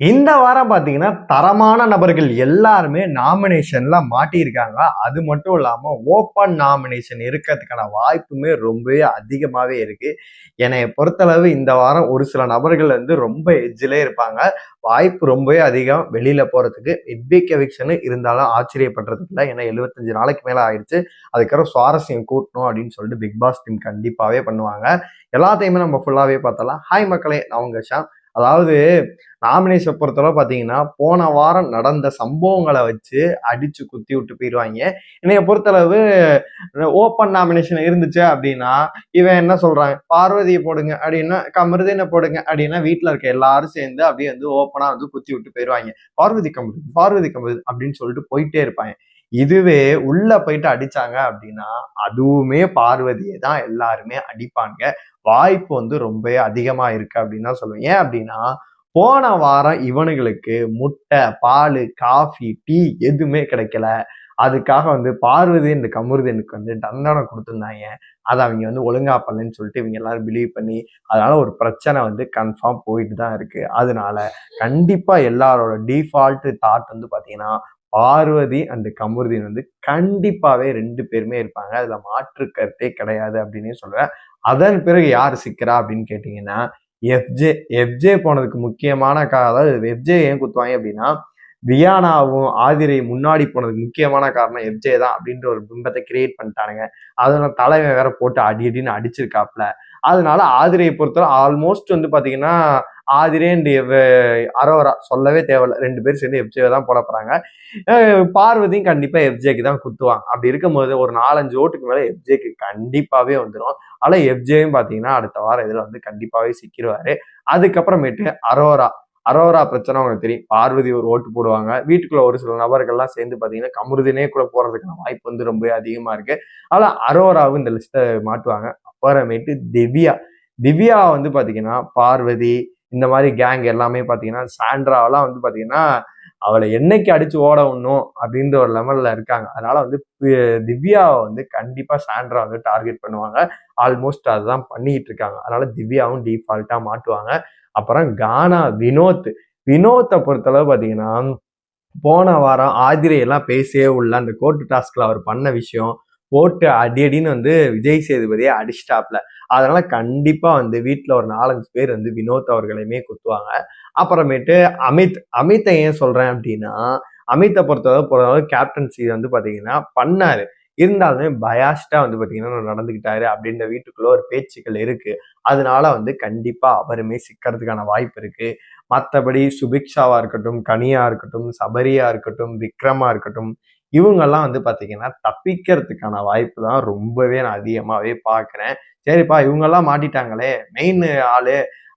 இந்த வாரம் பார்த்தீங்கன்னா தரமான நபர்கள் எல்லாருமே நாமினேஷன்ல மாட்டியிருக்காங்க. அது மட்டும் இல்லாம ஓப்பன் நாமினேஷன் இருக்கிறதுக்கான வாய்ப்புமே ரொம்பவே அதிகமாகவே இருக்கு. என்னை பொறுத்தளவு இந்த வாரம் ஒரு சில நபர்கள் வந்து ரொம்ப எஜ்ஜிலே இருப்பாங்க. வாய்ப்பு ரொம்பவே அதிகம். வெளியில போறதுக்கு எட்பிக் எவிக்ஷன் இருந்தாலும் ஆச்சரியப்படுறதுக்கு இல்லை. ஏன்னா எழுபத்தஞ்சு நாளைக்கு மேல ஆயிடுச்சு. அதுக்கப்புறம் சுவாரஸ்யம் கூட்டணும் அப்படின்னு சொல்லிட்டு பிக் பாஸ் டீம் கண்டிப்பாவே பண்ணுவாங்க. எல்லாத்தையுமே நம்ம ஃபுல்லாவே பார்த்தலாம் ஹாய் மக்களே நான் உங்க ஷாம். அதாவது நாமினேஷனை பொறுத்தளவு பார்த்தீங்கன்னா போன வாரம் நடந்த சம்பவங்களை வச்சு அடிச்சு குத்தி விட்டு போயிடுவாங்க என்னைய பொறுத்தளவு ஓப்பன் நாமினேஷன் இருந்துச்சு அப்படின்னா இவன் என்ன சொல்றாங்க பார்வதியை போடுங்க அப்படின்னா கமருதினை போடுங்க அப்படின்னா வீட்டில் இருக்க எல்லாரும் சேர்ந்து அப்படியே வந்து ஓப்பனா வந்து குத்தி விட்டு போயிடுவாங்க பார்வதி கமருது பார்வதி கமருது அப்படின்னு சொல்லிட்டு போயிட்டே இருப்பாங்க. இதுவே உள்ள போயிட்டு அடிச்சாங்க அப்படின்னா அதுவுமே பார்வதியை தான் எல்லாருமே அடிப்பாங்க. வாய்ப்பு வந்து ரொம்ப அதிகமா இருக்கு அப்படின்னு தான் சொல்லுவேன். ஏன் அப்படின்னா போன வாரம் இவனுங்களுக்கு முட்டை பால் காஃபி டீ எதுவுமே கிடைக்கல. அதுக்காக வந்து பார்வதி இந்த கமுருதனுக்கு வந்து தண்டனை கொடுத்துருந்தாங்க. அதை அவங்க வந்து ஒழுங்கா பண்ணலன்னு சொல்லிட்டு இவங்க எல்லாரும் பிலீவ் பண்ணி அதனால ஒரு பிரச்சனை வந்து கன்ஃபார்ம் போயிட்டு தான் இருக்கு. அதனால கண்டிப்பா எல்லாரோட டிஃபால்ட் தாட் வந்து பாத்தீங்கன்னா பார்வதி அண்ட் கமருதீன் வந்து கண்டிப்பாவே ரெண்டு பேருமே இருப்பாங்க. அதுல மாற்று கருத்தே கிடையாது அப்படின்னு சொல்றேன் அதன் பிறகு யார் சிக்கிறா அப்படின்னு கேட்டீங்கன்னா எஃப்ஜே எஃப்ஜே போனதுக்கு முக்கியமான கா அதாவது எஃப்ஜே ஏன் குத்துவாங்க அப்படின்னா வியானாவும் ஆதிரை முன்னாடி போனதுக்கு முக்கியமான காரணம் எஃப்ஜே தான் அப்படின்ற ஒரு பிம்பத்தை கிரியேட் பண்ணிட்டானுங்க. அதனால தலைவன் வேற போட்டு அடி அடின்னு அடிச்சிருக்காப்ல அதனால ஆதிரையை பொறுத்தவரை ஆல்மோஸ்ட் வந்து பார்த்தீங்கன்னா ஆதிரே அண்ட் அரோரா சொல்லவே தேவையில்ல. ரெண்டு பேரும் சேர்ந்து எஃப்ஜேவை தான் போட பார்வதியும் கண்டிப்பாக எஃப்ஜேக்கு தான் குத்துவாங்க அப்படி இருக்கும்போது ஒரு நாலஞ்சு ஓட்டுக்கு மேலே எஃப்ஜேக்கு கண்டிப்பாகவே வந்துடும் ஆனால் எஃப்ஜேயும் பார்த்தீங்கன்னா அடுத்த வாரம் இதில் வந்து கண்டிப்பாகவே சிக்கிடுவார் அதுக்கப்புறமேட்டு அரோரா. அரோரா பிரச்சனை உங்களுக்கு தெரியும். பார்வதி ஒரு ஓட்டு போடுவாங்க. வீட்டுக்குள்ள ஒரு சில நபர்கள்லாம் சேர்ந்து பார்த்தீங்கன்னா கமுருதினே கூட போறதுக்கான வாய்ப்பு வந்து ரொம்ப அதிகமா இருக்கு. ஆனால் அரோராவும் இந்த லிஸ்ட்டை மாட்டுவாங்க. அப்புறமேட்டு திவ்யா. திவ்யா வந்து பார்த்தீங்கன்னா பார்வதி இந்த மாதிரி கேங் எல்லாமே பார்த்தீங்கன்னா சாண்ட்ராவெல்லாம் வந்து பார்த்தீங்கன்னா அவளை என்னைக்கு அடிச்சு ஓட விடணும் அப்படின்ற ஒரு லெவலில் இருக்காங்க. அதனால வந்து திவ்யாவை வந்து கண்டிப்பாக சாண்ட்ரா வந்து டார்கெட் பண்ணுவாங்க. ஆல்மோஸ்ட் அதுதான் பண்ணிக்கிட்டு இருக்காங்க. அதனால திவ்யாவும் டிஃபால்ட்டாக மாட்டுவாங்க. அப்புறம் கானா வினோத். வினோத்தை பொறுத்தளவு பார்த்தீங்கன்னா போன வாரம் ஆதிரையெல்லாம் பேசியே பேசவே உள்ள அந்த கோர்ட்டு டாஸ்கில் அவர் பண்ண விஷயம் போட்டு அடி அடின்னு வந்து விஜய் சேதுபதியை அடிச்சிட்டாப்ல. அதனால கண்டிப்பா வந்து வீட்டில் ஒரு நாலஞ்சு பேர் வந்து வினோத் அவர்களையுமே குத்துவாங்க. அப்புறமேட்டு அமித் அமித்தை ஏன் சொல்றேன் அப்படின்னா அமித்தை பொறுத்தவரை பொறுத்தவரை கேப்டன்சி வந்து பாத்தீங்கன்னா பண்ணாரு. இருந்தாலுமே பயாஸ்டா வந்து பாத்தீங்கன்னா நடந்துகிட்டாரு அப்படின்ற வீட்டுக்குள்ள ஒரு பேச்சுக்கள் இருக்கு. அதனால வந்து கண்டிப்பா அவருமே சிக்கிறதுக்கான வாய்ப்பு இருக்கு. மற்றபடி சுபிக்ஷாவா இருக்கட்டும் கனியா இருக்கட்டும் சபரியா இருக்கட்டும் விக்ரமா இருக்கட்டும் இவங்கெல்லாம் வந்து பார்த்தீங்கன்னா தப்பிக்கிறதுக்கான வாய்ப்பு தான் ரொம்பவே நான் அதிகமாகவே பார்க்குறேன் சரிப்பா இவங்கெல்லாம் மாட்டிட்டாங்களே மெயின் ஆளு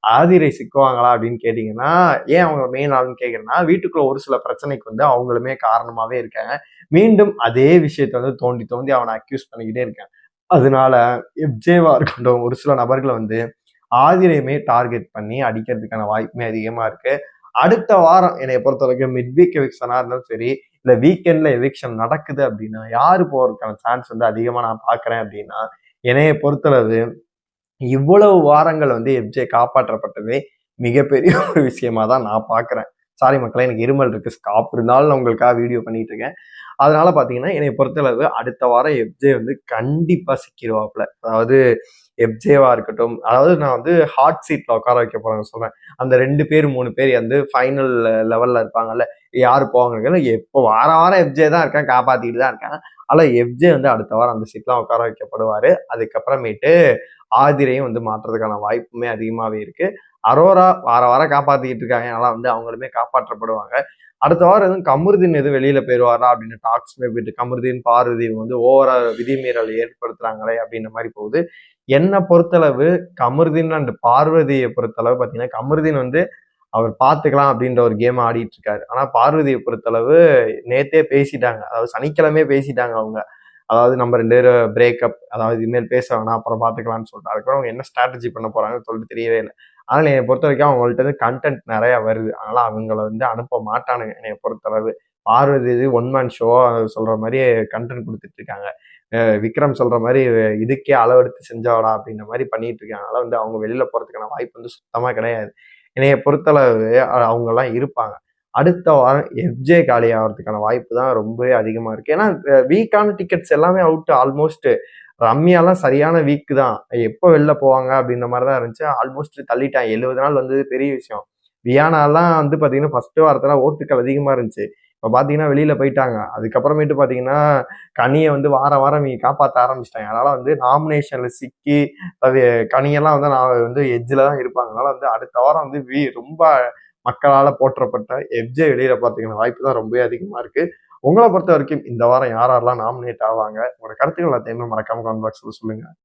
ஆதிரை சிக்குவாங்களா அப்படின்னு கேட்டிங்கன்னா ஏன் அவங்க மெயின் ஆளுன்னு கேட்குறேன்னா வீட்டுக்குள்ள ஒரு சில பிரச்சனைக்கு வந்து அவங்களுமே காரணமாகவே இருக்காங்க. மீண்டும் அதே விஷயத்த வந்து தோண்டி தோண்டி அவனை அக்யூஸ் பண்ணிக்கிட்டே இருக்காங்க அதனால எப்ஜேவா இருக்கட்டும் ஒரு சில நபர்களை வந்து ஆதிரையுமே டார்கெட் பண்ணி அடிக்கிறதுக்கான வாய்ப்புமே அதிகமாக இருக்குது அடுத்த வாரம் என்னை பொறுத்த வரைக்கும் மிட் வீக் எவிக்ஷனாக இருந்தாலும் சரி இல்லை வீக்கெண்டில் எவிக்ஷன் நடக்குது அப்படின்னா யார் போகிறதுக்கான சான்ஸ் வந்து அதிகமாக நான் பார்க்குறேன் அப்படின்னா என்னைய பொறுத்தளவு இவ்வளவு வாரங்கள் வந்து எப்ஜே காப்பாற்றப்பட்டதே மிகப்பெரிய ஒரு விஷயமா தான் நான் பார்க்குறேன். சாரி மக்களே எனக்கு இருமல் இருக்கு. ஸ்காப் இருந்தாலும் நான் உங்களுக்காக வீடியோ பண்ணிட்டு இருக்கேன். அதனால பார்த்தீங்கன்னா என்னை பொறுத்தளவு அடுத்த வாரம் எப்ஜே வந்து கண்டிப்பாக சிக்கிடுவாப்புல அதாவது எப்ஜேவா இருக்கட்டும். அதாவது நான் வந்து ஹாட் சீட்ல உட்கார வைக்க போறேன்னு சொல்றேன் அந்த ரெண்டு பேர் மூணு பேர் வந்து ஃபைனல் லெவல்ல இருப்பாங்கல்ல யாரு போவாங்க எப்போ வார வாரம் எப்ஜே தான் இருக்கேன் காப்பாத்திட்டு தான் இருக்கேன். ஆனால் எஃப்ஜே வந்து அடுத்த வாரம் அந்த சீட்லாம் உட்கார வைக்கப்படுவார். அதுக்கப்புறமேட்டு ஆதிரையும் வந்து மாற்றுறதுக்கான வாய்ப்புமே அதிகமாகவே இருக்கு. அரோரா வார வாரம் காப்பாற்றிக்கிட்டு இருக்காங்க. அதனால் வந்து அவங்களுமே காப்பாற்றப்படுவாங்க. அடுத்த வாரம் எதுவும் கமருதீன் எதுவும் வெளியில போயிடுவாரா அப்படின்னு டாக்ஸ்மே போயிட்டு கமருதீன் பார்வதி வந்து ஓவரா விதிமீறல் ஏற்படுத்துறாங்களே அப்படின்ற மாதிரி போகுது. என்னை பொறுத்தளவு கமருதீன் அண்ட் பார்வதியை பொறுத்தளவு பார்த்தீங்கன்னா கமருதீன் வந்து அவர் பார்த்துக்கலாம் அப்படின்ற ஒரு கேம் ஆடிட்டு இருக்காரு ஆனால் பார்வதியை பொறுத்தளவு நேத்தே பேசிட்டாங்க. அதாவது சனிக்கிழமே பேசிட்டாங்க அவங்க. அதாவது நம்ம ரெண்டு பேரும் பிரேக்கப் அதாவது இனிமேல் பேச வேணாம் அப்புறம் பார்த்துக்கலாம்னு சொல்லிட்டு. அதுக்கப்புறம் அவங்க என்ன ஸ்ட்ராட்டஜி பண்ண போறாங்கன்னு சொல்லிட்டு தெரியவே இல்லை. ஆனால் என்னை பொறுத்த வரைக்கும் அவங்கள்ட்ட வந்து கண்டென்ட் நிறைய வருது. அதனால அவங்கள வந்து அனுப்ப மாட்டானுங்க என்னை பொறுத்தளவு. பார்வதி இது ஒன் மேன் ஷோ சொல்ற மாதிரி கண்டென்ட் கொடுத்துட்டு இருக்காங்க விக்ரம் சொல்ற மாதிரி இதுக்கே அளவெடுத்து செஞ்சாடா அப்படின்ற மாதிரி பண்ணிட்டு இருக்காங்க வந்து அவங்க வெளியில போறதுக்கான வாய்ப்பு வந்து சுத்தமா கிடையாது. என்னைய பொறுத்தளவு அவங்கெல்லாம் இருப்பாங்க. அடுத்த வாரம் எஃப்ஜே காலி ஆகிறதுக்கான வாய்ப்பு தான் ரொம்பவே அதிகமாக இருக்குது ஏன்னா வீக்கான டிக்கெட்ஸ் எல்லாமே அவுட் ஆல்மோஸ்ட் ரம்யாலாம் சரியான வீக் தான். எப்போ வெளில போவாங்க அப்படின்ற மாதிரி தான் இருந்துச்சு. ஆல்மோஸ்ட் தள்ளிட்டான் எழுபது நாள் வந்தது பெரிய விஷயம். வியானாலாம் வந்து பார்த்தீங்கன்னா ஃபர்ஸ்ட் வாரத்தில் ஓட்டுக்கள் அதிகமாக இருந்துச்சு. இப்போ பார்த்தீங்கன்னா வெளியில் போயிட்டாங்க. அதுக்கப்புறமேட்டு பார்த்தீங்கன்னா கனியை வந்து வாரம் வாரம் நீ காப்பாற்ற ஆரம்பிச்சிட்டாங்க. அதனால் வந்து நாமினேஷனில் சிக்கி அது கனியெல்லாம் வந்து நான் வந்து எஜ்ஜில் தான் இருப்பாங்க. அதனால் வந்து அடுத்த வாரம் வந்து வி ரொம்ப மக்களால் போற்றப்பட்ட எஜ்ஜை வெளியில் பார்த்தீங்கன்னா வாய்ப்பு தான் ரொம்பவே அதிகமாக இருக்குது உங்களை பொறுத்த வரைக்கும் இந்த வாரம் யார் யாரெல்லாம் நாமினேட் ஆவாங்க? உங்களோட கருத்துக்கள் எல்லாத்தையுமே மறக்காம கமெண்ட் பாக்ஸில் சொல்லுங்கள்